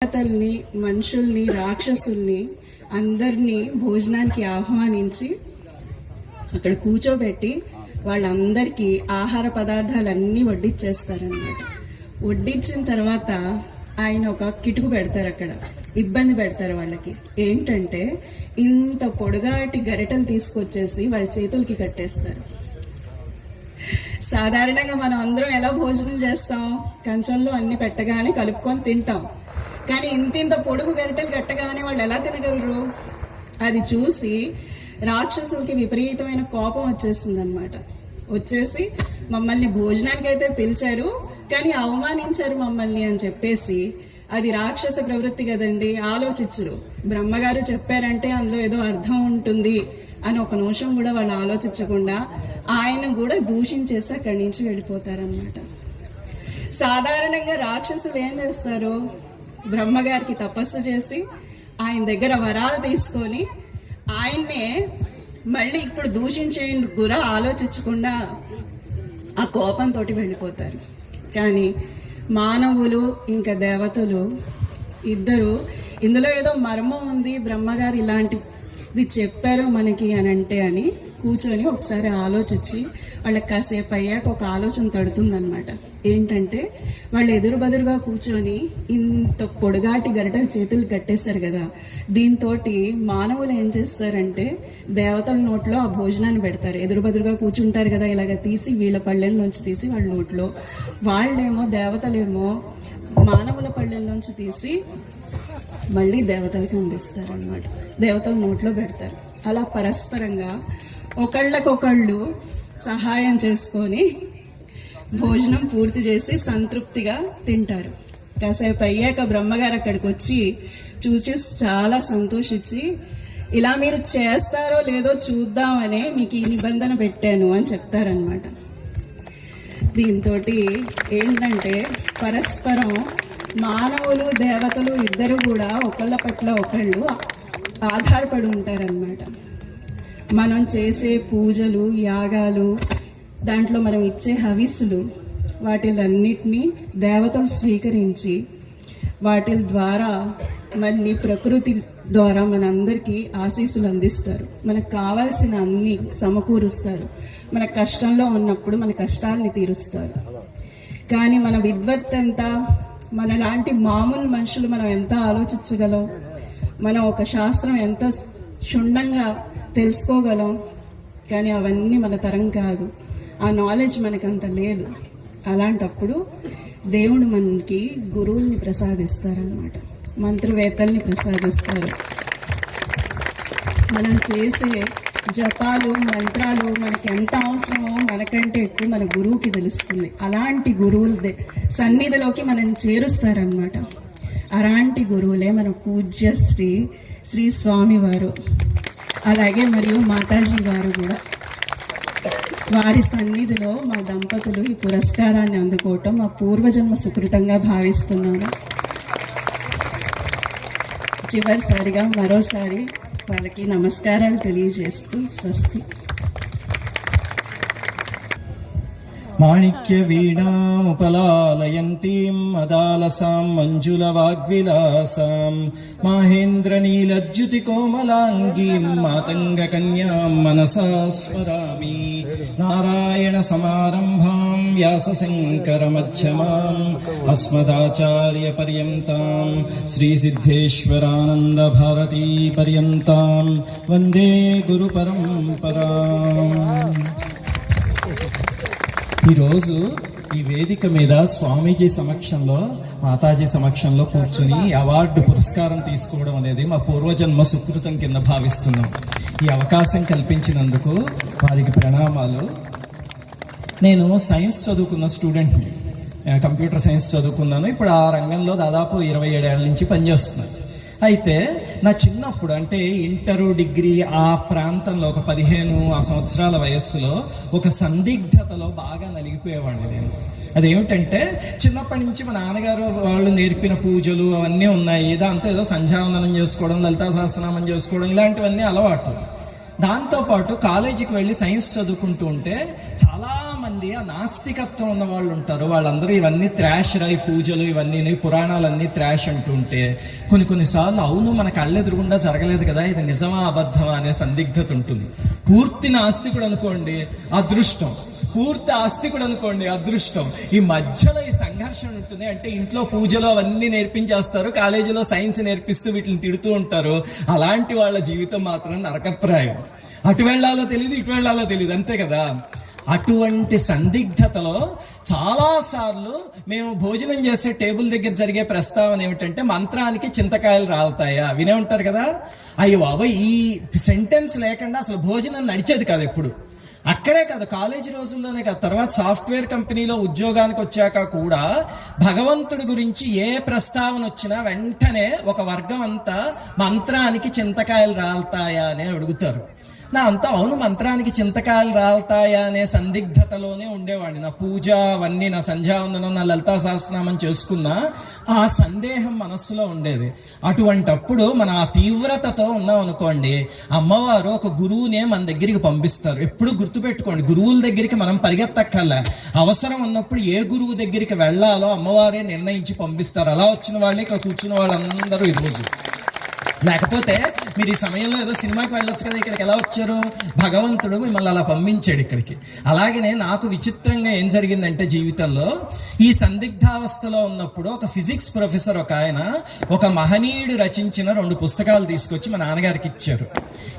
దేవతల్ని మనుషుల్ని రాక్షసుల్ని అందరినీ భోజనానికి ఆహ్వానించి అక్కడ కూర్చోబెట్టి వాళ్ళందరికీ ఆహార పదార్థాలు అన్నీ వడ్డిచ్చేస్తారనమాట వడ్డించిన తర్వాత ఆయన ఒక కిటుకు పెడతారు అక్కడ. ఇబ్బంది పెడతారు వాళ్ళకి. ఏంటంటే ఇంత పొడుగాటి గరిటలు తీసుకొచ్చేసి వాళ్ళ చేతులకి కట్టేస్తారు. సాధారణంగా మనం అందరం ఎలా భోజనం చేస్తాం? కంచంలో అన్ని పెట్టగానే కలుపుకొని తింటాం. కానీ ఇంత ఇంత పొడుగు గరిటెలు గట్టగానే వాళ్ళు ఎలా తినగలరు? అది చూసి రాక్షసులకి విపరీతమైన కోపం వచ్చేసింది అనమాట వచ్చేసి మమ్మల్ని భోజనానికి అయితే పిలిచారు కానీ అవమానించారు మమ్మల్ని అని చెప్పేసి అది రాక్షస ప్రవృత్తి కదండి ఆలోచించరు. బ్రహ్మగారు చెప్పారంటే అందులో ఏదో అర్థం ఉంటుంది అని ఒక నిమిషం కూడా వాళ్ళు ఆలోచించకుండా ఆయన కూడా దూషించేసి అక్కడి నుంచి వెళ్ళిపోతారనమాట సాధారణంగా రాక్షసులు ఏం చేస్తారు? బ్రహ్మగారికి తపస్సు చేసి ఆయన దగ్గర వరాలు తీసుకొని ఆయన్నే మళ్ళీ ఇప్పుడు దూషించేందుకు కూడా ఆలోచించకుండా ఆ కోపంతో వెళ్ళిపోతారు. కానీ మానవులు ఇంకా దేవతలు ఇద్దరు ఇందులో ఏదో మర్మం ఉంది బ్రహ్మగారు ఇలాంటిది చెప్పారు మనకి అని అంటే అని కూర్చొని ఒకసారి ఆలోచించి వాళ్ళకి కాసేపు అయ్యాక ఒక ఆలోచన తడుతుందనమాట ఏంటంటే వాళ్ళు ఎదురు బదురుగా కూర్చొని ఇంత పొడుగాటి గరిటలు చేతులు కట్టేశారు కదా దీంతో మానవులు ఏం చేస్తారంటే దేవతల నోట్లో ఆ భోజనాన్ని పెడతారు. ఎదురు బదురుగా కూర్చుంటారు కదా ఇలాగ తీసి వీళ్ళ పళ్ళెల్లోంచి తీసి వాళ్ళ నోట్లో. వాళ్ళేమో దేవతలేమో మానవుల పళ్ళెల్లోంచి తీసి మళ్ళీ దేవతలకి అందిస్తారు అనమాట దేవతల నోట్లో పెడతారు. అలా పరస్పరంగా ఒకళ్ళకొకళ్ళు సహాయం చేసుకొని భోజనం పూర్తి చేసి సంతృప్తిగా తింటారు. కాసేపు అయ్యాక బ్రహ్మగారు అక్కడికి వచ్చి చూసి చాలా సంతోషించి ఇలా మీరు చేస్తారో లేదో చూద్దామనే మీకు ఈ నిబంధన పెట్టాను అని చెప్తారనమాట దీంతో ఏంటంటే పరస్పరం మానవులు దేవతలు ఇద్దరు కూడా ఒకళ్ళ పట్ల ఒకళ్ళు ఆధారపడి ఉంటారనమాట మనం చేసే పూజలు యాగాలు దాంట్లో మనం ఇచ్చే హవిస్సులు వాటిలన్నిటినీ దేవతలు స్వీకరించి వాటి ద్వారా మళ్ళీ ప్రకృతి ద్వారా మనందరికీ ఆశీస్సులు అందిస్తారు. మనకు కావాల్సిన అన్ని సమకూరుస్తారు. మన కష్టంలో ఉన్నప్పుడు మన కష్టాలని తీరుస్తారు. కానీ మన విద్వత్ ఎంత? మన లాంటి మామూలు మనుషులు మనం ఎంత ఆలోచించగలం? మనం ఒక శాస్త్రం ఎంత క్షుణ్ణంగా తెలుసుకోగలం కానీ అవన్నీ మన తరం కాదు. ఆ నాలెడ్జ్ మనకు అంత లేదు. అలాంటప్పుడు దేవుడు మనకి గురువుల్ని ప్రసాదిస్తారనమాట మంత్రవేత్తల్ని ప్రసాదిస్తారు. మనం చేసే జపాలు మంత్రాలు మనకి ఎంత అవసరమో మనకంటే ఎక్కువ మన గురువుకి తెలుస్తుంది. అలాంటి గురువుల సన్నిధిలోకి మనం చేరుస్తారనమాట అలాంటి గురువులే మన పూజ్య శ్రీ శ్రీ స్వామివారు. అలాగే మరియు మాతాజీ గారు కూడా. వారి సన్నిధిలో మా దంపతులు ఈ పురస్కారాన్ని అందుకోవటం మా పూర్వజన్మ సుకృతంగా భావిస్తున్నాను. చివరిసారిగా మరోసారి వాళ్ళకి నమస్కారాలు తెలియజేస్తూ స్వస్తి. माणिक्यवीणामुपलालयन्तीं मदालसां मञ्जुलवाग्विलासां माहेन्द्रनीलद्युतिकोमलाङ्गीं मातङ्गकन्यां मनसा स्मरामि। नारायणसमारम्भां व्यासशङ्करमध्यमाम् अस्मदाचार्यपर्यन्तां श्रीसिद्धेश्वरानन्दभारतीपर्यन्तां वंदे गुरुपरम्पराम्। ఈరోజు ఈ వేదిక మీద స్వామీజీ సమక్షంలో మాతాజీ సమక్షంలో కూర్చుని అవార్డు పురస్కారం తీసుకోవడం అనేది మా పూర్వజన్మ సుకృతం కింద భావిస్తున్నాం. ఈ అవకాశం కల్పించినందుకు వారికి ప్రణామాలు. నేను సైన్స్ చదువుకున్న స్టూడెంట్ని. కంప్యూటర్ సైన్స్ చదువుకున్నాను. ఇప్పుడు ఆ రంగంలో దాదాపు ఇరవై ఏడేళ్ళ నుంచి పనిచేస్తున్నాను. అయితే నా చిన్నప్పుడు అంటే ఇంటరు డిగ్రీ ఆ ప్రాంతంలో ఒక పదిహేను ఆ సంవత్సరాల వయస్సులో ఒక సందిగ్ధతలో బాగా నలిగిపోయేవాడిని నేను. అదేమిటంటే చిన్నప్పటి నుంచి మా నాన్నగారు వాళ్ళు నేర్పిన పూజలు అవన్నీ ఉన్నాయి. దాంతో ఏదో సంధ్యావందనం చేసుకోవడం లలితా సహస్రనామం చేసుకోవడం ఇలాంటివన్నీ అలవాటు. దాంతోపాటు కాలేజీకి వెళ్ళి సైన్స్ చదువుకుంటూ ఉంటే చాలా మంది ఆ నాస్తికత్వం ఉన్న వాళ్ళు ఉంటారు. వాళ్ళందరూ ఇవన్నీ త్రాష్ రాయి పూజలు ఇవన్నీ పురాణాలన్నీ త్రాష్ అంటుంటే కొన్ని కొన్నిసార్లు అవును మన కళ్ళెదురుగుండా జరగలేదు కదా ఇది నిజమా అబద్ధమా అనే సందిగ్ధత ఉంటుంది. పూర్తి నాస్తికుడు అనుకోండి అదృష్టం. పూర్తి ఆస్తికుడు అనుకోండి అదృష్టం. ఈ మధ్యలో ఈ సంఘర్షణ ఉంటుంది అంటే ఇంట్లో పూజలు అవన్నీ నేర్పించేస్తారు కాలేజీలో సైన్స్ నేర్పిస్తూ వీటిని తిడుతూ ఉంటారు. అలాంటి వాళ్ళ జీవితం మాత్రం నరకప్రాయం. అటు వెళ్ళాలో తెలియదు ఇటు వెళ్ళాలో తెలియదు అంతే కదా. అటువంటి సందిగ్ధతలో చాలా సార్లు మేము భోజనం చేసే టేబుల్ దగ్గర జరిగే ప్రస్తావన ఏమిటంటే మంత్రానికి చింతకాయలు రాలుతాయా? వినే ఉంటారు కదా? అయ్యో బాబా ఈ సెంటెన్స్ లేకుండా అసలు భోజనం నడిచేది కాదు ఎప్పుడు. అక్కడే కాదు కాలేజీ రోజుల్లోనే కాదు తర్వాత సాఫ్ట్వేర్ కంపెనీలో ఉద్యోగానికి వచ్చాక కూడా భగవంతుడి గురించి ఏ ప్రస్తావన వచ్చినా వెంటనే ఒక వర్గం అంతా మంత్రానికి చింతకాయలు రాలుతాయా అని అడుగుతారు. నా అంతా అవును మంత్రానికి చింతకాయలు రాలుతాయా అనే సందిగ్ధతలోనే ఉండేవాడిని. నా పూజ అవన్నీ నా సంధ్యావందనం నా లలితా సహస్రనామం చేసుకున్నా ఆ సందేహం మనస్సులో ఉండేది. అటువంటప్పుడు మన ఆ తీవ్రతతో ఉన్నాం అనుకోండి అమ్మవారు ఒక గురువునే మన దగ్గరికి పంపిస్తారు. ఎప్పుడు గుర్తుపెట్టుకోండి గురువుల దగ్గరికి మనం పరిగెత్తక్కర్లే. అవసరం ఉన్నప్పుడు ఏ గురువు దగ్గరికి వెళ్ళాలో అమ్మవారే నిర్ణయించి పంపిస్తారు. అలా వచ్చిన వాళ్ళే ఇక్కడ కూర్చున్న వాళ్ళందరూ ఈరోజు లేకపోతే మీరు ఈ సమయంలో ఏదో సినిమాకి వెళ్ళొచ్చు కదా ఇక్కడికి ఎలా వచ్చారు? భగవంతుడు మిమ్మల్ని అలా పంపించాడు ఇక్కడికి. అలాగనే నాకు విచిత్రంగా ఏం జరిగిందంటే జీవితంలో ఈ సందిగ్ధావస్థలో ఉన్నప్పుడు ఒక ఫిజిక్స్ ప్రొఫెసర్ ఒక ఆయన ఒక మహనీయుడు రచించిన రెండు పుస్తకాలు తీసుకొచ్చి మా నాన్నగారికి ఇచ్చారు.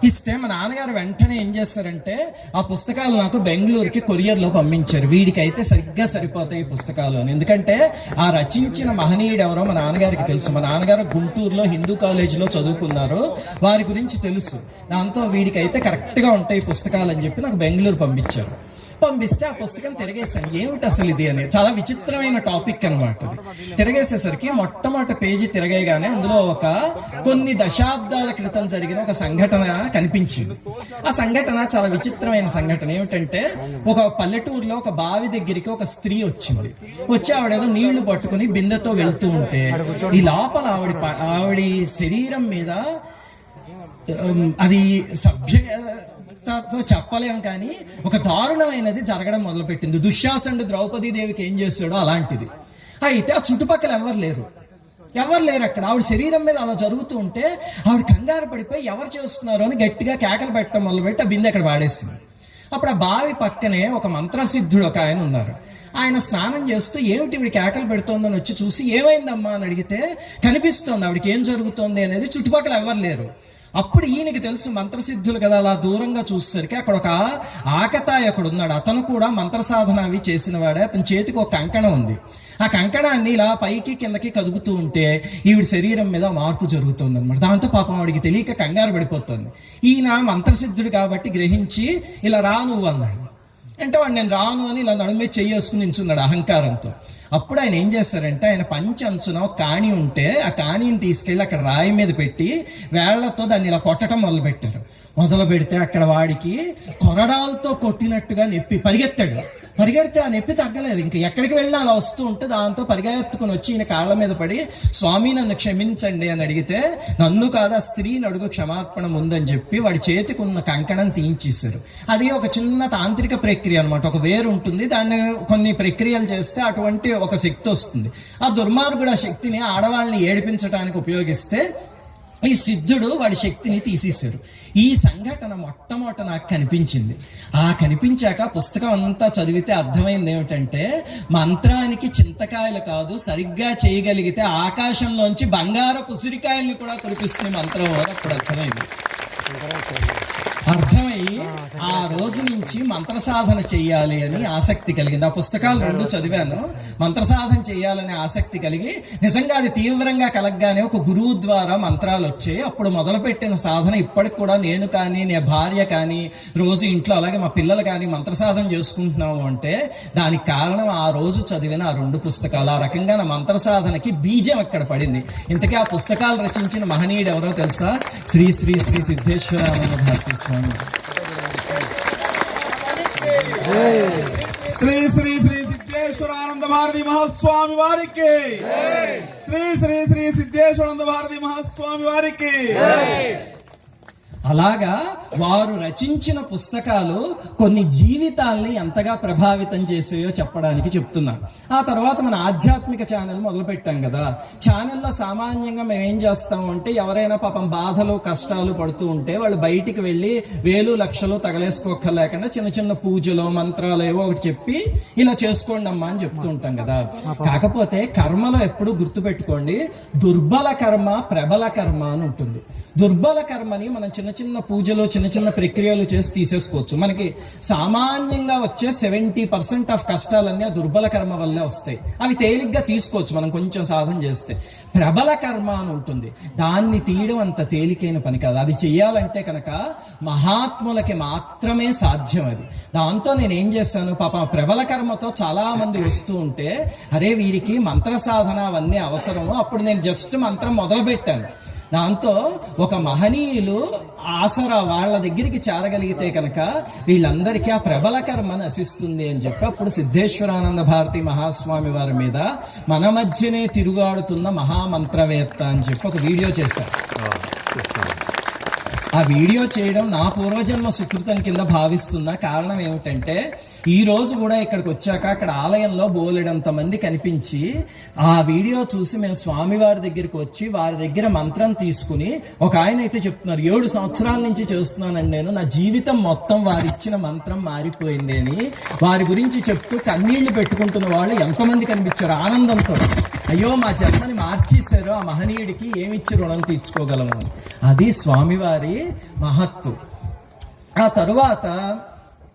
ఇస్తే మా నాన్నగారు వెంటనే ఏం చేస్తారంటే ఆ పుస్తకాలు నాకు బెంగళూరుకి కొరియర్లో పంపించారు. వీడికైతే సరిగ్గా సరిపోతాయి ఈ పుస్తకాలు అని. ఎందుకంటే ఆ రచించిన మహనీయుడు ఎవరో మా నాన్నగారికి తెలుసు. మా నాన్నగారు గుంటూరులో హిందూ కాలేజీలో చదువుకున్నారు. వారి గురించి తెలుసు. దాంతో వీడికైతే కరెక్ట్గా ఉంటాయి ఈ పుస్తకాలు అని చెప్పి నాకు బెంగళూరు పంపించారు. పంపిస్తే ఆ పుస్తకం తిరగేశాను. ఏమిటి అసలు ఇది అని చాలా విచిత్రమైన టాపిక్ అనమాట తిరగేసేసరికి మొట్టమొదటి పేజీ తిరగేయగానే అందులో ఒక కొన్ని దశాబ్దాల క్రితం జరిగిన ఒక సంఘటన కనిపించింది. ఆ సంఘటన చాలా విచిత్రమైన సంఘటన. ఏమిటంటే ఒక పల్లెటూరులో ఒక బావి దగ్గరికి ఒక స్త్రీ వచ్చింది. వచ్చి ఆవిడేదో నీళ్ళు పట్టుకుని బిందెతో వెళ్తూ ఉంటే ఈ లోపల ఆవిడ ఆవిడ శరీరం మీద అది సభ్యతతో చెప్పలేం కానీ ఒక దారుణమైనది జరగడం మొదలుపెట్టింది. దుశ్శాసనుడు ద్రౌపదీ దేవికి ఏం చేస్తాడో అలాంటిది. అయితే ఆ చుట్టుపక్కల ఎవరు లేరు. ఎవరు లేరు అక్కడ. ఆవిడ శరీరం మీద అలా జరుగుతూ ఉంటే ఆవిడ కంగారు పడిపోయి ఎవరు చేస్తున్నారు అని గట్టిగా కేకలు పెట్టడం మొదలుపెట్టి ఆ బిందె అక్కడ వాడేసింది అప్పుడు ఆ బావి పక్కనే ఒక మంత్రసిద్ధుడు ఒక ఆయన ఉన్నారు. ఆయన స్నానం చేస్తూ ఏమిటి ఇవిడి కేకలు పెడుతోందని వచ్చి చూసి ఏమైందమ్మా అని అడిగితే కనిపిస్తోంది ఆవిడకి ఏం జరుగుతోంది అనేది చుట్టుపక్కల ఎవరు లేరు. అప్పుడు ఈయనకి తెలుసు మంత్రసిద్ధులు కదా అలా దూరంగా చూసేసరికి అక్కడ ఒక ఆకతాయి అక్కడ ఉన్నాడు. అతను కూడా మంత్ర సాధన అవి చేసిన వాడే అతని చేతికి ఒక కంకణం ఉంది. ఆ కంకణాన్ని ఇలా పైకి కిందకి కదుపుతూ ఉంటే ఈవిడ శరీరం మీద మార్పు జరుగుతుంది అనమాట దాంతో పాపం ఆవిడికి తెలియక కంగారు పడిపోతుంది. ఈయన మంత్రసిద్ధుడు కాబట్టి గ్రహించి ఇలా రా నువ్వు అన్నాడు. అంటే వాడు నేను రాను అని ఇలా నడుమే చెయ్యేసుకుని నించున్నాడు అహంకారంతో. అప్పుడు ఆయన ఏం చేస్తారంటే ఆయన పంచి అంచున కాణి ఉంటే ఆ కాణిని తీసుకెళ్ళి అక్కడ రాయి మీద పెట్టి వేళ్ళతో దాన్ని ఇలా కొట్టడం మొదలుపెట్టారు. మొదలు పెడితే అక్కడ వాడికి కొరడాలతో కొట్టినట్టుగా నొప్పి పరిగెత్తాడు. పరిగెడితే ఆ నొప్పి తగ్గలేదు. ఇంకా ఎక్కడికి వెళ్ళినా అలా వస్తూ ఉంటే దాంతో పరిగెత్తుకుని వచ్చి ఈయన కాళ్ళ మీద పడి స్వామి నన్ను క్షమించండి అని అడిగితే నన్ను కాదు ఆ స్త్రీని అడుగు క్షమాపణ ఉందని చెప్పి వాడి చేతికి ఉన్న కంకణం తీయించేశారు. అది ఒక చిన్న తాంత్రిక ప్రక్రియ అనమాట ఒక వేరు ఉంటుంది. దాన్ని కొన్ని ప్రక్రియలు చేస్తే అటువంటి ఒక శక్తి వస్తుంది. ఆ దుర్మార్గుడు ఆ శక్తిని ఆడవాళ్ళని ఏడిపించడానికి ఉపయోగిస్తే ఈ సిద్ధుడు వాడి శక్తిని తీసేశారు. ఈ సంఘటన మొట్టమొదట నాకు కనిపించింది. ఆ కనిపించాక పుస్తకం అంతా చదివితే అర్థమైంది ఏమిటంటే మంత్రానికి చింతకాయలు కాదు సరిగ్గా చేయగలిగితే ఆకాశంలోంచి బంగారపు ఉసిరికాయల్ని కూడా కురిపిస్తుంది మంత్రం అని అప్పుడు అర్థమైంది. అర్థం ఆ రోజు నుంచి మంత్ర సాధన చేయాలి అని ఆసక్తి కలిగింది. ఆ పుస్తకాలు రెండు చదివాను. మంత్ర సాధన చేయాలనే ఆసక్తి కలిగి నిజంగా అది తీవ్రంగా కలగగానే ఒక గురువు ద్వారా మంత్రాలు వచ్చాయి. అప్పుడు మొదలుపెట్టిన సాధన ఇప్పటికి కూడా నేను కానీ నే భార్య కానీ రోజు ఇంట్లో అలాగే మా పిల్లలు కానీ మంత్ర సాధన చేసుకుంటున్నాము అంటే దానికి కారణం ఆ రోజు చదివిన ఆ రెండు పుస్తకాలు. ఆ రకంగా నా మంత్ర సాధనకి బీజం అక్కడ పడింది. ఇంతకీ ఆ పుస్తకాలు రచించిన మహనీయుడు ఎవరో తెలుసా? శ్రీ శ్రీ శ్రీ సిద్ధేశ్వరానంద భారతీ స్వామి. శ్రీ శ్రీ శ్రీ సిద్ధేశ్వరానంద భారతి మహాస్వామి వారికి. శ్రీ శ్రీ శ్రీ సిద్ధేశ్వరానంద భారతి మహాస్వామి వారికి. అలాగా వారు రచించిన పుస్తకాలు కొన్ని జీవితాల్ని ఎంతగా ప్రభావితం చేసాయో చెప్పడానికి చెప్తున్నాను ఆ తర్వాత మన ఆధ్యాత్మిక ఛానల్ మొదలు పెట్టాం కదా. ఛానల్లో సామాన్యంగా మేము ఏం చేస్తాం అంటే ఎవరైనా పాపం బాధలు కష్టాలు పడుతూ ఉంటే వాళ్ళు బయటికి వెళ్ళి వేలు లక్షలు తగలేసుకోక్కర్లేకుండా చిన్న చిన్న పూజలు మంత్రాలు ఏవో ఒకటి చెప్పి ఇలా చేసుకోండి అమ్మా అని చెప్తూ ఉంటాం కదా. కాకపోతే కర్మలో ఎప్పుడు గుర్తుపెట్టుకోండి దుర్బల కర్మ ప్రబల కర్మ అని ఉంటుంది. దుర్బల కర్మని మనం చిన్న చిన్న పూజలు చిన్న చిన్న ప్రక్రియలు చేసి తీసేసుకోవచ్చు. మనకి సామాన్యంగా వచ్చే సెవెంటీ పర్సెంట్ ఆఫ్ కష్టాలన్నీ ఆ దుర్బల కర్మ వల్లే వస్తాయి. అవి తేలిగ్గా తీసుకోవచ్చు మనం కొంచెం సాధన చేస్తే. ప్రబల కర్మ అని ఉంటుంది. దాన్ని తీయడం అంత తేలికైన పని కాదు. అది చేయాలంటే కనుక మహాత్ములకి మాత్రమే సాధ్యం అది. దాంతో నేను ఏం చేశాను? పాప ప్రబల కర్మతో చాలా మంది వస్తూ ఉంటే అరే వీరికి మంత్ర సాధన అవన్నీ అవసరము. అప్పుడు నేను జస్ట్ మంత్రం మొదలు పెట్టాను దాంతో ఒక మహనీయులు ఆసరా వాళ్ళ దగ్గరికి చేరగలిగితే కనుక వీళ్ళందరికీ ఆ ప్రబల కర్మ నశిస్తుంది అని చెప్పి అప్పుడు సిద్ధేశ్వరానంద భారతి మహాస్వామి వారి మీద మన మధ్యనే తిరుగాడుతున్న మహామంత్రవేత్త అని చెప్పి ఒక వీడియో చేశారు. ఆ వీడియో చేయడం నా పూర్వజన్మ సుకృతం కింద భావిస్తున్న కారణం ఏమిటంటే ఈ రోజు కూడా ఇక్కడికి వచ్చాక అక్కడ ఆలయంలో బోలెడంత మంది కనిపించి ఆ వీడియో చూసి మేము స్వామివారి దగ్గరికి వచ్చి వారి దగ్గర మంత్రం తీసుకుని ఒక ఆయన అయితే చెప్తున్నారు ఏడు సంవత్సరాల నుంచి చేస్తున్నానండి నేను నా జీవితం మొత్తం వారిచ్చిన మంత్రం మారిపోయింది అని. వారి గురించి చెప్తూ కన్నీళ్ళు పెట్టుకుంటున్న వాళ్ళు ఎంతమంది కనిపించారు? ఆనందంతో. అయ్యో మా జన్మని మార్చేశారు ఆ మహనీయుడికి ఏమిచ్చి రుణం తీర్చుకోగలము అని. అది స్వామివారి మహత్తు. ఆ తరువాత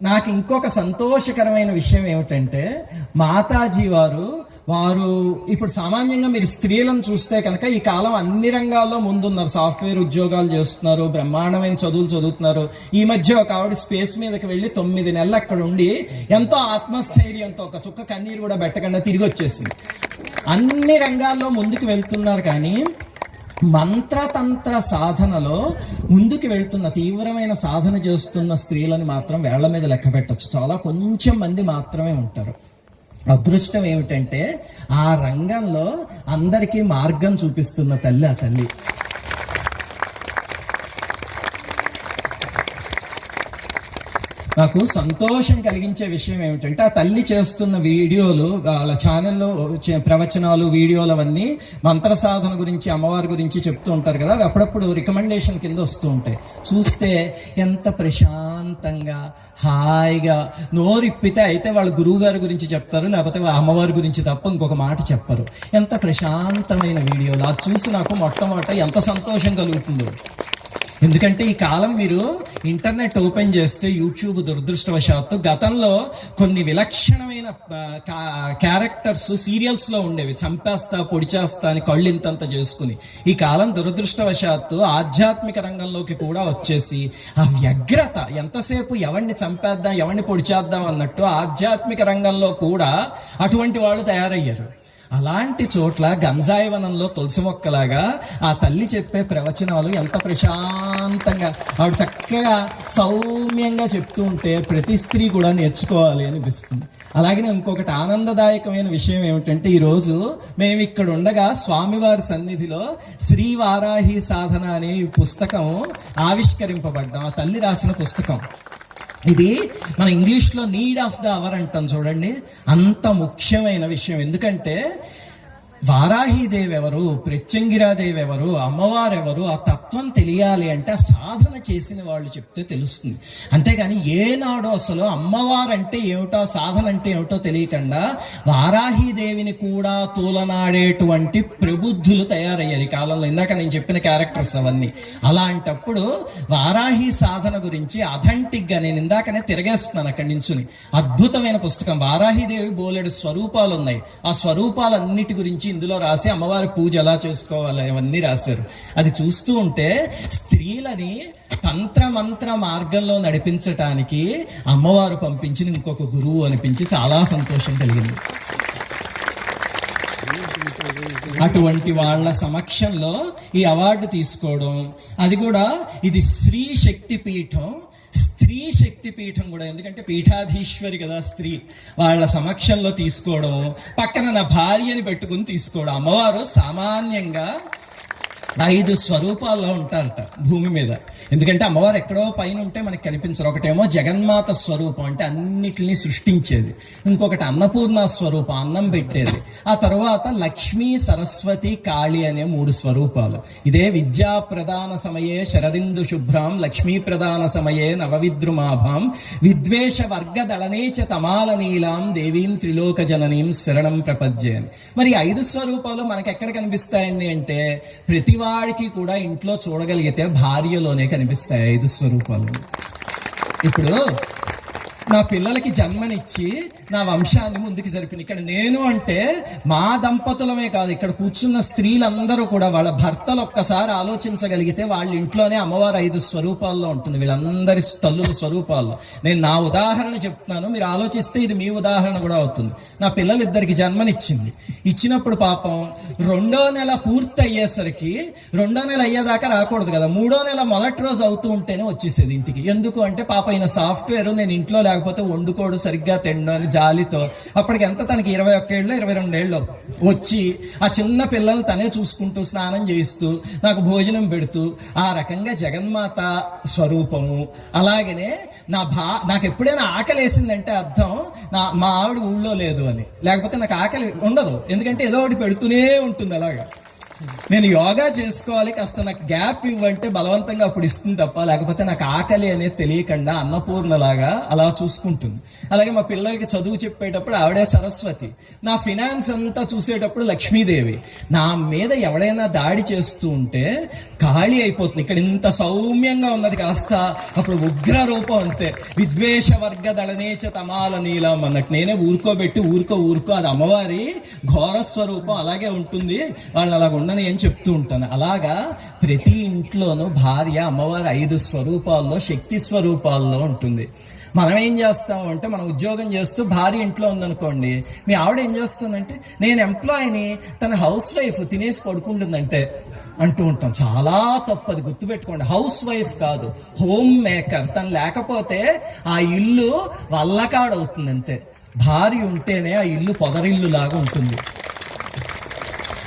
నాకు ఇంకొక సంతోషకరమైన విషయం ఏమిటంటే మాతాజీ వారు వారు ఇప్పుడు సామాన్యంగా మీరు స్త్రీలను చూస్తే కనుక ఈ కాలం అన్ని రంగాల్లో ముందున్నారు. సాఫ్ట్వేర్ ఉద్యోగాలు చేస్తున్నారు బ్రహ్మాండమైన చదువులు చదువుతున్నారు. ఈ మధ్య ఒక ఆవిడ స్పేస్ మీదకి వెళ్ళి తొమ్మిది నెలలు అక్కడ ఉండి ఎంతో ఆత్మస్థైర్యంతో ఒక చుక్క కన్నీరు కూడా పెట్టకుండా తిరిగి వచ్చేసింది. అన్ని రంగాల్లో ముందుకు వెళ్తున్నారు కానీ మంత్రతంత్ర సాధనలో ముందుకు వెళ్తున్న తీవ్రమైన సాధన చేస్తున్న స్త్రీలను మాత్రం వేళ్ళ మీద లెక్క పెట్టచ్చు. చాలా కొంచెం మంది మాత్రమే ఉంటారు. అదృష్టం ఏమిటంటే ఆ రంగంలో అందరికీ మార్గం చూపిస్తున్న తల్లి ఆ తల్లి. నాకు సంతోషం కలిగించే విషయం ఏమిటంటే ఆ తల్లి చేస్తున్న వీడియోలు వాళ్ళ ఛానల్లో ప్రవచనాలు వీడియోలు అవన్నీ మంత్ర సాధన గురించి అమ్మవారి గురించి చెప్తూ ఉంటారు కదా అవి అప్పుడప్పుడు రికమెండేషన్ కింద వస్తూ ఉంటాయి. చూస్తే ఎంత ప్రశాంతంగా హాయిగా నోరిప్పితే అయితే వాళ్ళ గురువు గారి గురించి చెప్తారు లేకపోతే వాళ్ళ అమ్మవారి గురించి తప్ప ఇంకొక మాట చెప్పరు. ఎంత ప్రశాంతమైన వీడియోలు. అది చూసి నాకు మొట్టమొదట ఎంత సంతోషం కలుగుతుందో. ఎందుకంటే ఈ కాలం మీరు ఇంటర్నెట్ ఓపెన్ చేస్తే యూట్యూబ్ దురదృష్టవశాత్తు గతంలో కొన్ని విలక్షణమైన క్యారెక్టర్స్ సీరియల్స్లో ఉండేవి. చంపేస్తా పొడిచేస్తా అని కళ్ళు ఇంతంత చేసుకుని. ఈ కాలం దురదృష్టవశాత్తు ఆధ్యాత్మిక రంగంలోకి కూడా వచ్చేసి ఆ వ్యగ్రత ఎంతసేపు ఎవరిని చంపేద్దాం ఎవరిని పొడిచేద్దాం అన్నట్టు ఆధ్యాత్మిక రంగంలో కూడా అటువంటి వాళ్ళు తయారయ్యారు. అలాంటి చోట్ల గంజాయి వనంలో తులసి మొక్కలాగా ఆ తల్లి చెప్పే ప్రవచనాలు ఎంత ప్రశాంతంగా ఆవిడ చక్కగా సౌమ్యంగా చెప్తూ ఉంటే ప్రతి స్త్రీ కూడా నేర్చుకోవాలి అనిపిస్తుంది. అలాగే ఇంకొకటి ఆనందదాయకమైన విషయం ఏమిటంటే ఈరోజు మేము ఇక్కడ ఉండగా స్వామివారి సన్నిధిలో శ్రీ వారాహి సాధన అనే పుస్తకం ఆవిష్కరింపబడ్డాం ఆ తల్లి రాసిన పుస్తకం. ఇది మన ఇంగ్లీష్లో నీడ్ ఆఫ్ ద అవర్ అంటాం చూడండి. అంత ముఖ్యమైన విషయం. ఎందుకంటే వారాహిదేవి ఎవరు ప్రత్యంగిరాదేవి ఎవరు అమ్మవారు ఎవరు ఆ తత్వం తెలియాలి అంటే ఆ సాధన చేసిన వాళ్ళు చెప్తే తెలుస్తుంది. అంతేగాని ఏనాడో అసలు అమ్మవారు అంటే ఏమిటో సాధన అంటే ఏమిటో తెలియకుండా వారాహీదేవిని కూడా తూలనాడేటువంటి ప్రబుద్ధులు తయారయ్యారు ఈ కాలంలో. ఇందాక నేను చెప్పిన క్యారెక్టర్స్ అవన్నీ. అలాంటప్పుడు వారాహి సాధన గురించి అథెంటిక్గా నేను ఇందాకనే తిరగేస్తున్నాను అక్కడి నుంచుని. అద్భుతమైన పుస్తకం. వారాహిదేవి బోలెడు స్వరూపాలు ఉన్నాయి ఆ స్వరూపాలన్నిటి గురించి ఇందులో రాసి అమ్మవారి పూజ ఎలా చేసుకోవాలి అవన్నీ రాశారు. అది చూస్తూ ఉంటే స్త్రీలని తంత్ర మంత్ర మార్గంలో నడిపించటానికి అమ్మవారు పంపించిన ఇంకొక గురువు అనిపించి చాలా సంతోషం కలిగింది. అటువంటి వాళ్ళ సమక్షంలో ఈ అవార్డు తీసుకోవడం అది కూడా ఇది స్త్రీ శక్తి పీఠం స్త్రీ శక్తి పీఠం కూడా ఎందుకంటే పీఠాధీశ్వరి కదా స్త్రీ. వాళ్ళ సమక్షంలో తీసుకోవడం పక్కన నా భార్యని పెట్టుకుని తీసుకోవడం. అమ్మవారు సామాన్యంగా ఐదు స్వరూపాల్లో ఉంటారట భూమి మీద. ఎందుకంటే అమ్మవారు ఎక్కడో పైన ఉంటే మనకి కనిపించరు. ఒకటేమో జగన్మాత స్వరూపం అంటే అన్నిటిని సృష్టించేది. ఇంకొకటి అన్నపూర్ణ స్వరూపం అన్నం పెట్టేది. ఆ తర్వాత లక్ష్మీ సరస్వతి కాళి అనే మూడు స్వరూపాలు. ఇదే విద్యా ప్రధాన సమయే శరదిందు శుభ్రాం లక్ష్మీ ప్రధాన సమయే నవవిద్రుమాభాం విద్వేష వర్గ దళనేచ తమాల నీలాం దేవీం త్రిలోక జననీం శరణం ప్రపద్యే మరి ఐదు స్వరూపాలు మనకి ఎక్కడ కనిపిస్తాయండి అంటే ప్రతివాడికి కూడా ఇంట్లో చూడగలిగితే భార్యలోనే కనిపిస్తాయి ఐదు స్వరూపాలు. ఇప్పుడు నా పిల్లలకి జన్మనిచ్చి నా వంశాన్ని ముందుకు జరిపిన ఇక్కడ నేను అంటే మా దంపతులమే కాదు ఇక్కడ కూర్చున్న స్త్రీలందరూ కూడా వాళ్ళ భర్తలు ఒక్కసారి ఆలోచించగలిగితే వాళ్ళ ఇంట్లోనే అమ్మవారు ఐదు స్వరూపాల్లో ఉంటుంది వీళ్ళందరి తల్లుల స్వరూపాల్లో. నేను నా ఉదాహరణ చెప్తున్నాను మీరు ఆలోచిస్తే ఇది మీ ఉదాహరణ కూడా అవుతుంది. నా పిల్లలు ఇద్దరికి జన్మనిచ్చింది. ఇచ్చినప్పుడు పాపం రెండో నెల పూర్తి అయ్యేసరికి రెండో నెల అయ్యేదాకా రాకూడదు కదా మూడో నెల మొదటి రోజు అవుతూ ఉంటేనే వచ్చేసేది ఇంటికి. ఎందుకు అంటే పాప ఈయన సాఫ్ట్వేర్ నేను ఇంట్లో లేకపోతే వండుకోడు సరిగ్గా తినడం అని జాలితో. అప్పటికి ఎంత తనకి? ఇరవై ఒక్కేళ్ళు ఇరవై రెండేళ్ళు వచ్చి ఆ చిన్న పిల్లలు తనే చూసుకుంటూ స్నానం చేయిస్తూ నాకు భోజనం పెడుతూ ఆ రకంగా జగన్మాత స్వరూపము. అలాగనే నా భా నాకు ఎప్పుడైనా ఆకలి వేసిందంటే అర్థం నా మా ఆవిడ ఊళ్ళో లేదు అని. లేకపోతే నాకు ఆకలి ఉండదు. ఎందుకంటే ఏదో ఒకటి పెడుతూనే ఉంటుంది అలాగా. నేను యోగా చేసుకోవాలి కాస్త నాకు గ్యాప్ ఇవ్వంటే బలవంతంగా అప్పుడు ఇస్తుంది తప్ప లేకపోతే నాకు ఆకలి అనేది తెలియకుండా అన్నపూర్ణలాగా అలా చూసుకుంటుంది. అలాగే మా పిల్లలకి చదువు చెప్పేటప్పుడు ఆవిడే సరస్వతి. నా ఫినాన్స్ అంతా చూసేటప్పుడు లక్ష్మీదేవి. నా మీద ఎవడైనా దాడి చేస్తూ ఉంటే ఖాళీ అయిపోతుంది. ఇక్కడ ఇంత సౌమ్యంగా ఉన్నది కాస్త అప్పుడు ఉగ్ర రూపం అంతే. విద్వేష వర్గ దళనేచ తమాల నీలం అన్నట్టు. నేనే ఊరుకోబెట్టి ఊరుకో ఊరుకో అది అమ్మవారి ఘోర స్వరూపం అలాగే ఉంటుంది. వాళ్ళు అలాగ ఉండని అని చెప్తూ ఉంటాను. అలాగా ప్రతి ఇంట్లోనూ భార్య అమ్మవారి ఐదు స్వరూపాల్లో శక్తి స్వరూపాల్లో ఉంటుంది. మనం ఏం చేస్తాం అంటే మనం ఉద్యోగం చేస్తూ భార్య ఇంట్లో ఉందనుకోండి మీ ఆవిడ ఏం చేస్తుందంటే నేను ఎంప్లాయీని తన హౌస్ వైఫ్ తినేసి పడుకుంటుందంటే అంటూ ఉంటాం. చాలా తప్పది గుర్తుపెట్టుకోండి. హౌస్ వైఫ్ కాదు హోమ్ మేకర్. తను లేకపోతే ఆ ఇల్లు వల్లకాడవుతుంది అంతే భార్య ఉంటేనే ఆ ఇల్లు పొదరిల్లు లాగా ఉంటుంది.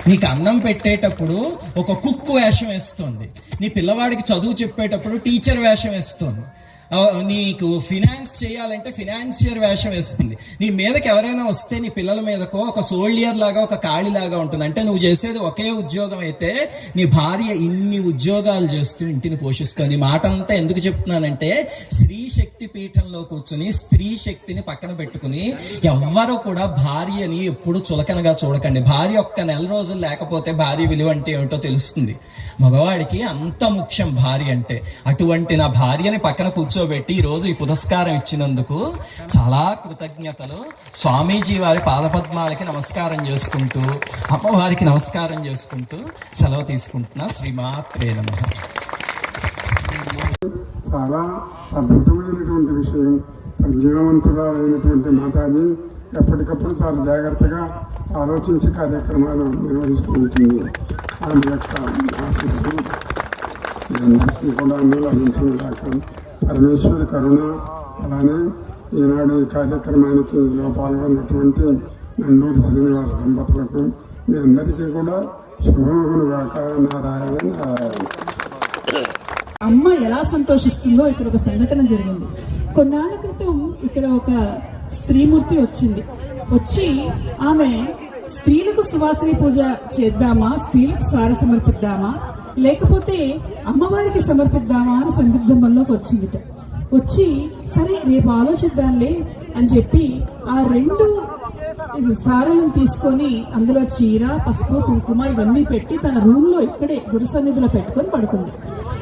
నీకు అన్నం పెట్టేటప్పుడు ఒక కుక్ వేషం వేస్తుంది. నీ పిల్లవాడికి చదువు చెప్పేటప్పుడు టీచర్ వేషం వేస్తుంది. నీకు ఫినాన్స్ చేయాలంటే ఫినాన్షియర్ వేషం వేస్తుంది. నీ మీదకి ఎవరైనా వస్తే నీ పిల్లల మీదకో ఒక సోల్డియర్ లాగా ఒక కాళీలాగా ఉంటుంది. అంటే నువ్వు చేసేది ఒకే ఉద్యోగం అయితే నీ భార్య ఇన్ని ఉద్యోగాలు చేస్తూ ఇంటిని పోషిస్తుంది. మాట అంతా ఎందుకు చెప్తున్నానంటే స్త్రీ శక్తి పీఠంలో కూర్చుని స్త్రీ శక్తిని పక్కన పెట్టుకుని ఎవ్వరూ కూడా భార్యని ఎప్పుడు చులకనగా చూడకండి. భార్య ఒక్క నెల రోజులు లేకపోతే భార్య విలువ అంటే ఏమిటో తెలుస్తుంది. మగవాడికి అంత ముఖ్యం భార్య అంటే. అటువంటి నా భార్యని పక్కన కూర్చోబెట్టి ఈరోజు ఈ పురస్కారం ఇచ్చినందుకు చాలా కృతజ్ఞతలు. స్వామీజీ వారి పాదపద్మాలకి నమస్కారం చేసుకుంటూ అమ్మవారికి నమస్కారం చేసుకుంటూ సెలవు తీసుకుంటున్నా. శ్రీమాత్రే నమః. చాలా అద్భుతమైనటువంటి విషయం జీవవంతురాలైనటువంటి మాతాజీ ఎప్పటికప్పుడు చాలా జాగ్రత్తగా ఆలోచించి కార్యక్రమాలు నిర్వహిస్తూ ఉంటుంది ఆమె యొక్క ఆశస్సు అందరికీ కూడా లభించిన దాకా పరమేశ్వరి కరుణ అలానే ఈనాడు ఈ కార్యక్రమానికి పాల్గొన్నటువంటి నండూరి శ్రీనివాస దంపతులకు మీ అందరికీ కూడా శుభమును గాక. నారాయణ నారాయణ. అమ్మ ఎలా సంతోషిస్తుందో ఇక్కడ ఒక సంఘటన జరిగింది. కొన్నాళ్ళ క్రితం ఇక్కడ ఒక స్త్రీమూర్తి వచ్చింది. వచ్చి ఆమె స్త్రీలకు సువాసని పూజ చేద్దామా? స్త్రీలకు సార సమర్పిద్దామా? లేకపోతే అమ్మవారికి సమర్పిద్దామా అని సందిగ్ధంలోకి వచ్చిందిట. వచ్చి సరే రేపు ఆలోచిద్దాంలే అని చెప్పి ఆ రెండు సారలను తీసుకొని అందులో చీర పసుపు కుంకుమ ఇవన్నీ పెట్టి తన రూమ్లో ఇక్కడే గురు సన్నిధిలో పెట్టుకొని పడుకుంది.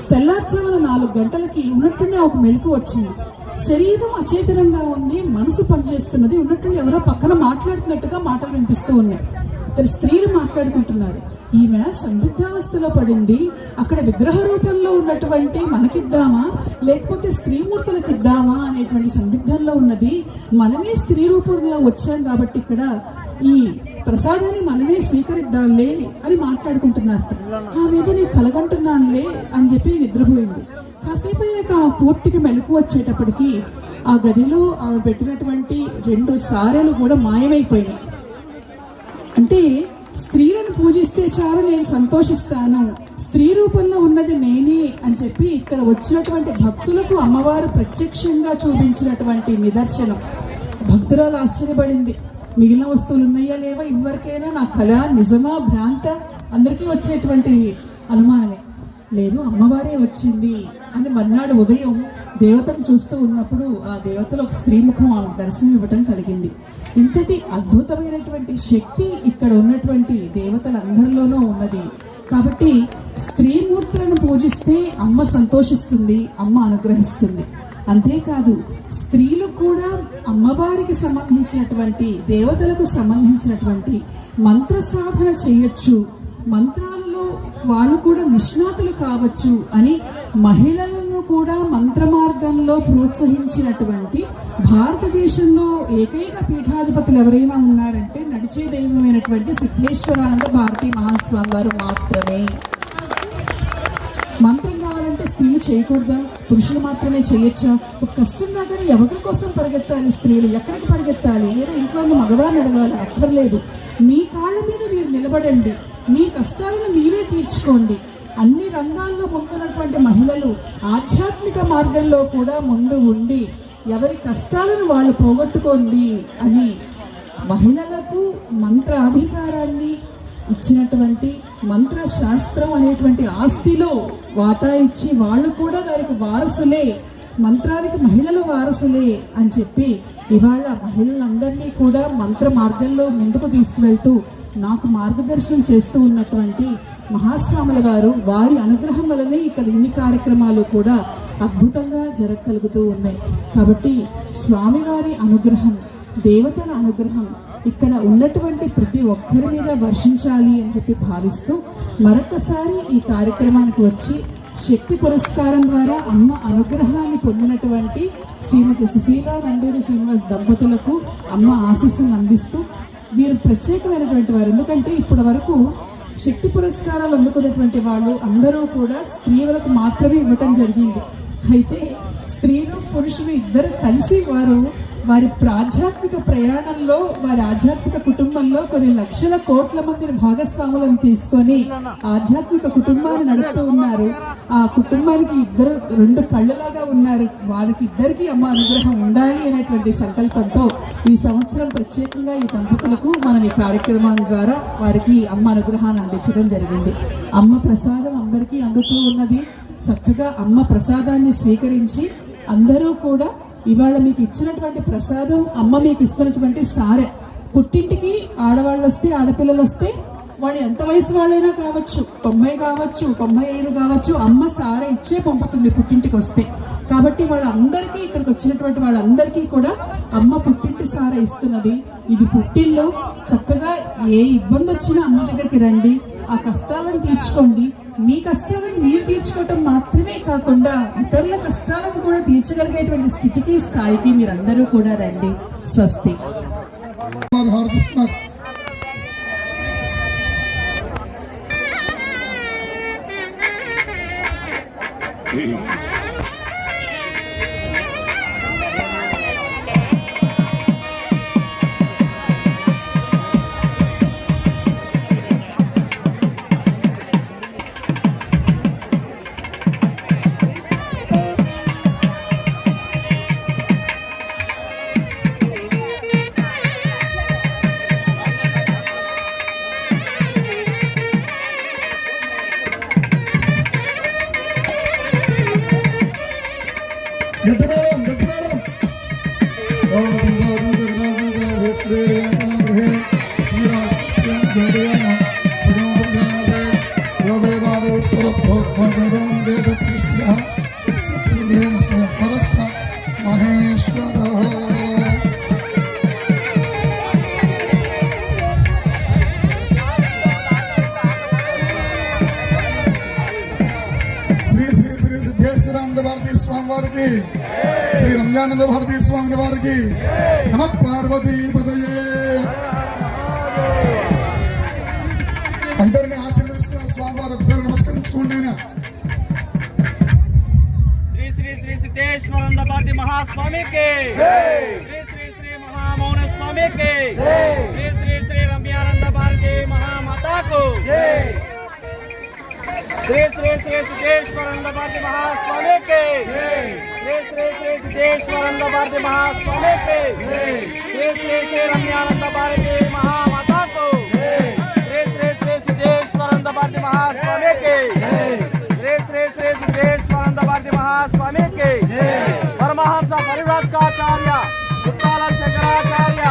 తెల్లారుజామున నాలుగు గంటలకి ఉన్నట్టునే ఒక మెలకు వచ్చింది. శరీరం అచేతనంగా ఉంది మనసు పనిచేస్తున్నది ఉన్నట్టుండి ఎవరో పక్కన మాట్లాడుతున్నట్టుగా మాటలు వినిపిస్తూ ఉన్నాయి. ఇద్దరు స్త్రీలు మాట్లాడుకుంటున్నారు. ఈమె సందిగ్ధావస్థలో పడింది. అక్కడ విగ్రహ రూపంలో ఉన్నటువంటి మనకిద్దామా? లేకపోతే స్త్రీమూర్తులకు ఇద్దామా అనేటువంటి సందిగ్ధంలో ఉన్నది. మనమే స్త్రీ రూపంలో వచ్చాం కాబట్టి ఇక్కడ ఈ ప్రసాదాన్ని మనమే స్వీకరిద్దాంలే అని మాట్లాడుకుంటున్నారు. ఆ మీద నేను కలగంటున్నానులే అని చెప్పి నిద్రపోయింది. కాసేపు అయ్యాక ఆమె పూర్తిగా మెలకు వచ్చేటప్పటికి ఆ గదిలో ఆమె పెట్టినటువంటి రెండు సారెలు కూడా మాయమైపోయినాయి. అంటే స్త్రీలను పూజిస్తే చాలు నేను సంతోషిస్తాను స్త్రీ రూపంలో ఉన్నది నేనే అని చెప్పి ఇక్కడ వచ్చినటువంటి భక్తులకు అమ్మవారు ప్రత్యక్షంగా చూపించినటువంటి నిదర్శనం. భక్తురాలు ఆశ్చర్యపడింది. మిగిలిన వస్తువులు ఉన్నాయా లేవా ఇవరికైనా నా కళ నిజమా భ్రాంత? అందరికీ వచ్చేటువంటి అనుమానమే. లేదు అమ్మవారే వచ్చింది. అని మర్నాడు ఉదయం దేవతను చూస్తూ ఉన్నప్పుడు ఆ దేవతలో ఒక స్త్రీ ముఖం ఆమెకు దర్శనం ఇవ్వటం కలిగింది. ఇంతటి అద్భుతమైనటువంటి శక్తి ఇక్కడ ఉన్నటువంటి దేవతలందరిలోనూ ఉన్నది. కాబట్టి స్త్రీమూర్తులను పూజిస్తే అమ్మ సంతోషిస్తుంది అమ్మ అనుగ్రహిస్తుంది. అంతేకాదు స్త్రీలు కూడా అమ్మవారికి సంబంధించినటువంటి దేవతలకు సంబంధించినటువంటి మంత్ర సాధన చేయొచ్చు. మంత్రాలు వాళ్ళు కూడా నిష్ణాతులు కావచ్చు అని మహిళలను కూడా మంత్ర మార్గంలో ప్రోత్సహించినటువంటి భారతదేశంలో ఏకైక పీఠాధిపతులు ఎవరైనా ఉన్నారంటే నడిచే దైవమైనటువంటి సిద్ధేశ్వరానంద భారతీ మహాస్వామి వారు మాత్రమే. మంత్రం కావాలంటే స్త్రీలు చేయకూడదా? పురుషులు మాత్రమే చేయొచ్చా? ఒక కష్టం రాగానే ఎవరి కోసం పరిగెత్తాలి స్త్రీలు? ఎక్కడికి పరిగెత్తాలి? లేదా ఇంట్లో మగవారిని అడగాలి అక్కర్లేదు. మీ కాళ్ళ మీద మీరు నిలబడండి. మీ కష్టాలను మీరే తీర్చుకోండి. అన్ని రంగాల్లో ముందున్నటువంటి మహిళలు ఆధ్యాత్మిక మార్గంలో కూడా ముందు ఉండి ఎవరి కష్టాలను వాళ్ళు పోగొట్టుకోండి అని మహిళలకు మంత్ర అధికారాన్ని ఇచ్చినటువంటి మంత్ర శాస్త్రం అనేటువంటి ఆస్తిలో వాటా ఇచ్చి వాళ్ళు కూడా దానికి వారసులే మంత్రానికి మహిళలు వారసులే అని చెప్పి ఇవాళ మహిళలందరినీ కూడా మంత్ర మార్గంలో ముందుకు తీసుకువెళ్తూ నాకు మార్గదర్శనం చేస్తూ ఉన్నటువంటి మహాస్వాముల గారు వారి అనుగ్రహం వలనే ఇక్కడ ఇన్ని కార్యక్రమాలు కూడా అద్భుతంగా జరగగలుగుతూ ఉన్నాయి. కాబట్టి స్వామివారి అనుగ్రహం దేవతల అనుగ్రహం ఇక్కడ ఉన్నటువంటి ప్రతి ఒక్కరి మీద వర్షించాలి అని చెప్పి భావిస్తూ మరొకసారి ఈ కార్యక్రమానికి వచ్చి శక్తి పురస్కారం ద్వారా అమ్మ అనుగ్రహాన్ని పొందినటువంటి శ్రీమతి సుశీల నండూరి శ్రీనివాస్ దంపతులకు అమ్మ ఆశీస్సులు అందిస్తూ వీరు ప్రత్యేకమైనటువంటి వారు. ఎందుకంటే ఇప్పటి వరకు శక్తి పురస్కారాలు అందుకున్నటువంటి వాళ్ళు అందరూ కూడా స్త్రీలకు మాత్రమే ఇవ్వటం జరిగింది. అయితే స్త్రీలు పురుషులు ఇద్దరు కలిసి వారు వారి ఆధ్యాత్మిక ప్రయాణంలో వారి ఆధ్యాత్మిక కుటుంబంలో కొన్ని లక్షల కోట్ల మందిని భాగస్వాములను తీసుకొని ఆధ్యాత్మిక కుటుంబాన్ని నడుపుతూ ఉన్నారు. ఆ కుటుంబానికి ఇద్దరు రెండు కళ్ళలాగా ఉన్నారు. వారికి ఇద్దరికి అమ్మ అనుగ్రహం ఉండాలి అనేటువంటి సంకల్పంతో ఈ సంవత్సరం ప్రత్యేకంగా ఈ దంపతులకు మనం ఈ కార్యక్రమం ద్వారా వారికి అమ్మ అనుగ్రహాన్ని అందించడం జరిగింది. అమ్మ ప్రసాదం అందరికీ అందుతూ ఉన్నది. చక్కగా అమ్మ ప్రసాదాన్ని స్వీకరించి అందరూ కూడా ఇవాళ మీకు ఇచ్చినటువంటి ప్రసాదం అమ్మ మీకు ఇస్తున్నటువంటి సారె. పుట్టింటికి ఆడవాళ్ళు వస్తే ఆడపిల్లలు వస్తే వాళ్ళు ఎంత వయసు వాళ్ళైనా కావచ్చు తొంభై కావచ్చు తొంభై ఐదు కావచ్చు అమ్మ సారె ఇచ్చే పంపుతుంది పుట్టింటికి వస్తే. కాబట్టి వాళ్ళందరికీ ఇక్కడికి వచ్చినటువంటి వాళ్ళందరికీ కూడా అమ్మ పుట్టింటి సార ఇస్తున్నది. ఇది పుట్టిల్లో చక్కగా ఏ ఇబ్బంది వచ్చినా అమ్మ దగ్గరికి రండి ఆ కష్టాలను తీర్చుకోండి మీ కష్టాలను మీరు తీర్చుకోవటం మాత్రమే కాకుండా ఇతరుల కష్టాలను కూడా తీర్చగలిగేటువంటి స్థితికి స్థాయికి మీరందరూ కూడా రండి. స్వస్తి. వారు హారతిస్తున్నారు Hallelujah. నమ శ్రీ శ్రీ శ్రీ సిద్ధేశ్వరంద భారతి మహాస్వామికి శ్రీ శ్రీ శ్రీ సిద్ధేశ్వరంద భారతి మహాస్వామికి శ్రీ శ్రీ శ్రీ రమ్యానంద భారతి మహామాతకు శ్రీ శ్రీ శ్రీ సిద్ధేశ్వరంద భారతి మహాస్వామికి శ్రీ శ్రీ శ్రీ సిద్ధేశ్వరంద భారతి మహాస్వామికి పరమహంస పరివ్రాజకాచార్య గుప్తాలం శంకరాచార్య